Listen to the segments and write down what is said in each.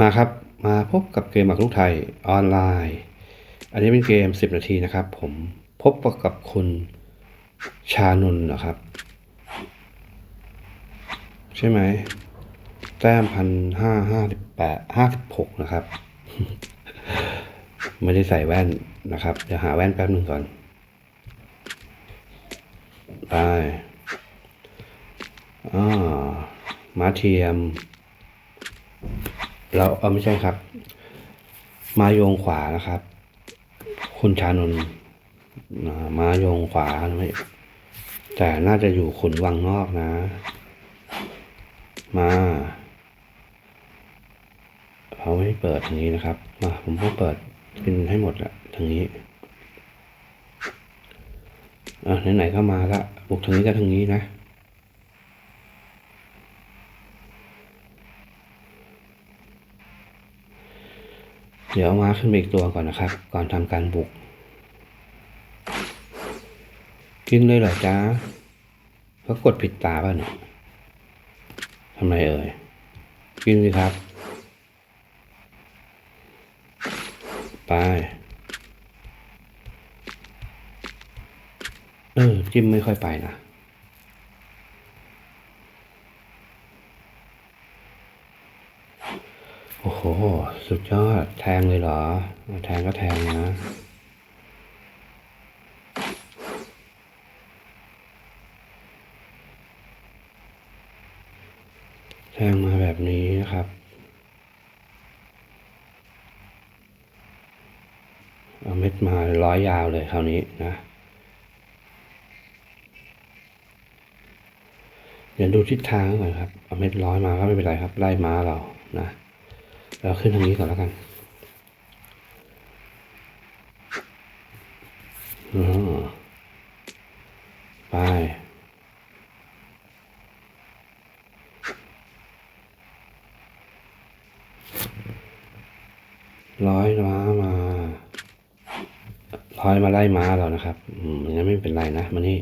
มาครับ มาพบกับเกมหมากรุกไทยออนไลน์ อันนี้เป็นเกม 10 นาทีนะครับ ผมพบกับคุณชานนท์นะครับ ใช่ไหม แต้มพันห้าห้าสิบแปดห้าสิบหกนะครับ ไม่ได้ใส่แว่นนะครับ เดี๋ยวหาแว่นแป๊บหนึ่งก่อนไปอ่ามาเทียม เราเออไม่ใช่ครับ มาโยงขวานะครับ คุณชานนท์มาโยงขวาไม่แต่น่าจะอยู่ขุนวังนอกนะ มาเขาไม่เปิดทางนี้นะครับมาผมก็เปิดเป็นให้หมดละทางนี้อะไหนๆก็มาละบุกทางนี้ก็ทางนี้นะ เดี๋ยวมาขึ้นไปอีกตัวก่อนนะครับ ก่อนทำการบุก กินเลยเหรอจ๊ะเขากดผิดตาป่ะเนี่ยทำไมเอ่ย กินสิครับ ไป เออ จิ้มไม่ค่อยไปนะ โอ้โห สุดยอด แทงเลยเหรอ แทงก็แทงนะแทงมาแบบนี้นะครับ เอาเม็ดมาร้อยยาวเลยคราวนี้นะ เดี๋ยวดูทิศทางก่อนครับ เอาเม็ดร้อยมาก็ไม่เป็นไรครับ ไล่ม้าเรานะ เราขึ้นทางนี้ก่อนแล้วกันออไปร้อยม้ามาร้อยมาไล่ม้าเรานะครับ อืมอย่างนั้นไม่เป็นไรนะมานี่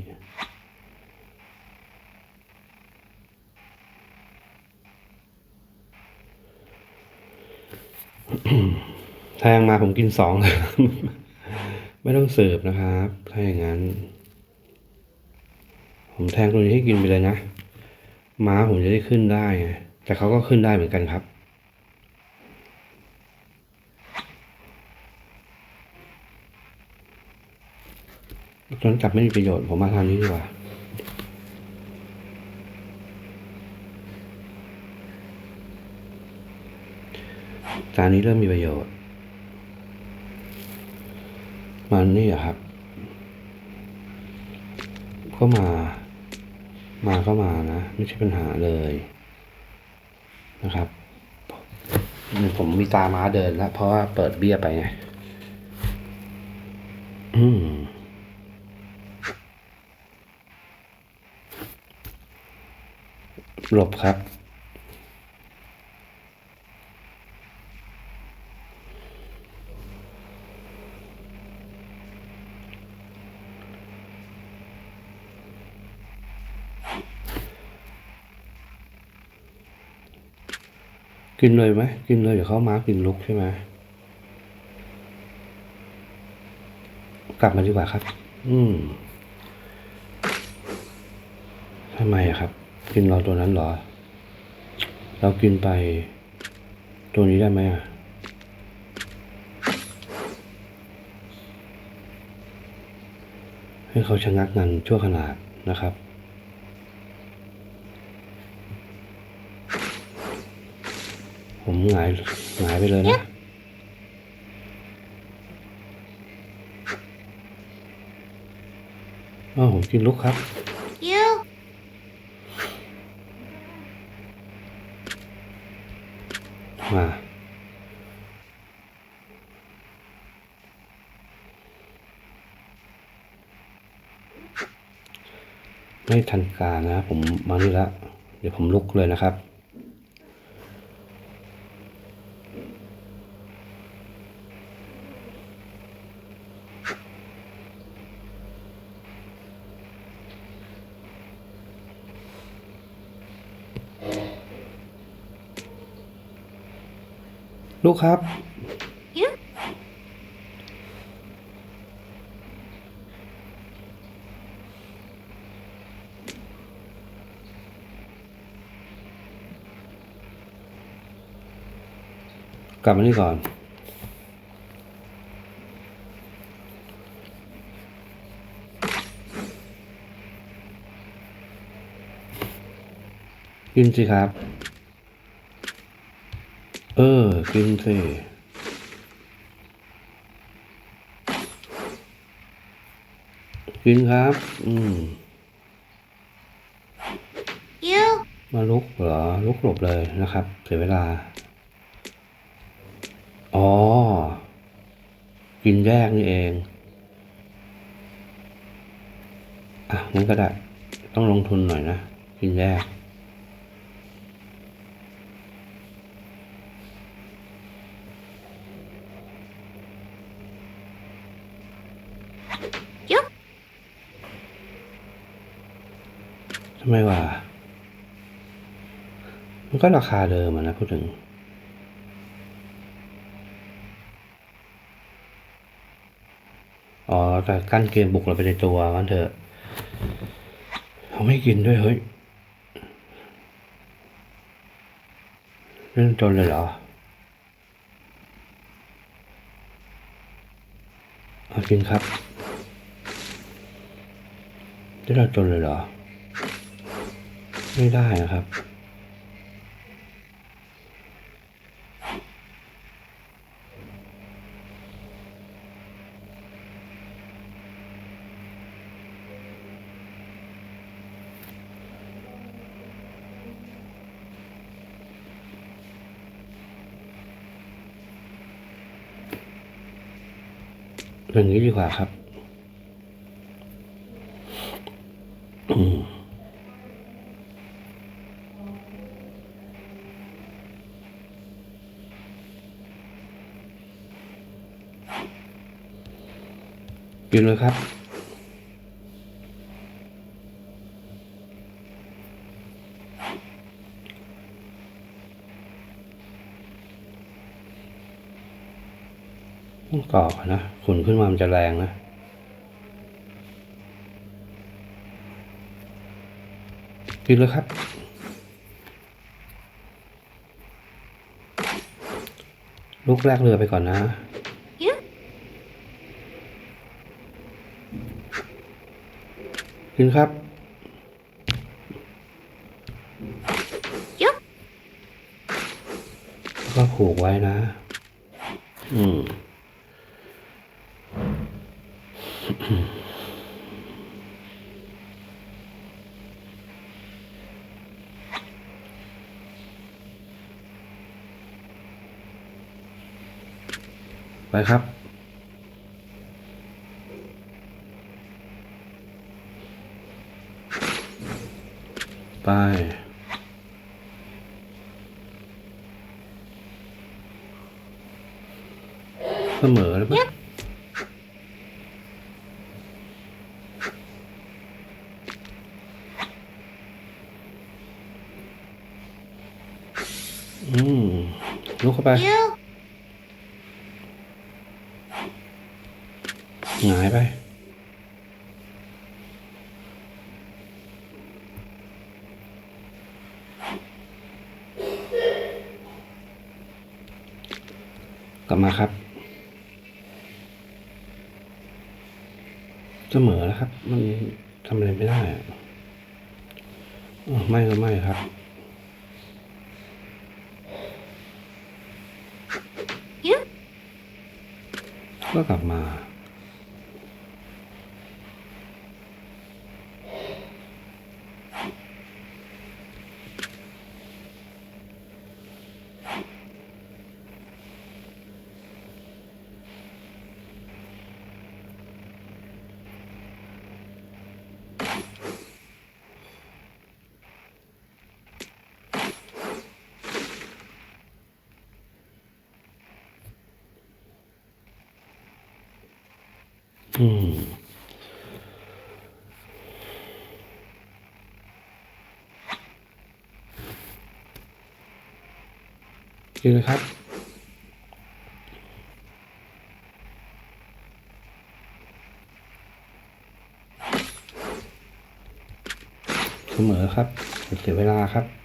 แทงมาผมกินสองเลยไม่ต้องเสิร์ฟนะครับ ถ้าอย่างนั้น ผมแทงตัวนี้ให้กินไปเลยนะม้าผมจะได้ขึ้นได้ไงแต่เขาก็ขึ้นได้เหมือนกันครับตอนจับไม่มีประโยชน์ ผมมาทางนี้ดีกว่าจานนี้เริ่มมีประโยชน์ มันนี่อะครับ ก็มา มาก็มานะ ไม่ใช่ปัญหาเลยนะครับ ผมมีตาม้าเดินแล้วเพราะว่าเปิดเบี้ยไปไงอืมหลบครับ กินเลยไหมกินเลยเดี๋ยวเขามากินลุกใช่ไหมกลับมาดีกว่าครับ อืมทำไมอะครับ กินเราตัวนั้นหรอ เรากินไป ตัวนี้ได้ไหมอะให้เขาชะงักงันชั่วขนาดนะครับ ผมหงายหงายไปเลยนะ อ้าวผมกินลุกครับ You มาไม่ทันการนะ ผมมานี่ละ เดี๋ยวผมลุกเลยนะครับ ลูกครับ Yeah. กลับมานี่ก่อนกินสิครับ เออ กินสิกินครับ อืม You. มาลุกเหรอ ลุกหลบเลยนะครับ เสียเวลา อ๋อ กินแยกนี่เอง อะงั้นก็ได้ ต้องลงทุนหน่อยนะ กินแยก ทำไมวะมันก็ราคาเดิมนะพูดถึง อ๋อ แต่กั้นเกมบุกเราไปในตัวมันเถอะเขาไม่กินด้วยเฮ้ยเล่นจนเลยเหรอเอากินครับที่เราจนเลยเหรอ ไม่ได้นะครับ อย่างนี้ดีกว่าครับ อืม กินเลยครับ ต้องกรอกนะขุนขึ้นมามันจะแรงนะกินเลยครับลูกแรกเรือไปก่อนนะ You. กินครับ Yup. แล้วก็ผูกไว้นะ อืมไปครับ ไป เสมอเลยปะอืมลุกเข้าไป You. หงายไป กลับมาครับ เสมอแล้วครับ มันทำอะไรไม่ได้อะอ้าวไม่ก็ไม่ครับ You. ก็กลับมา ดีนะครับ เสมอครับเสียเวลาครับ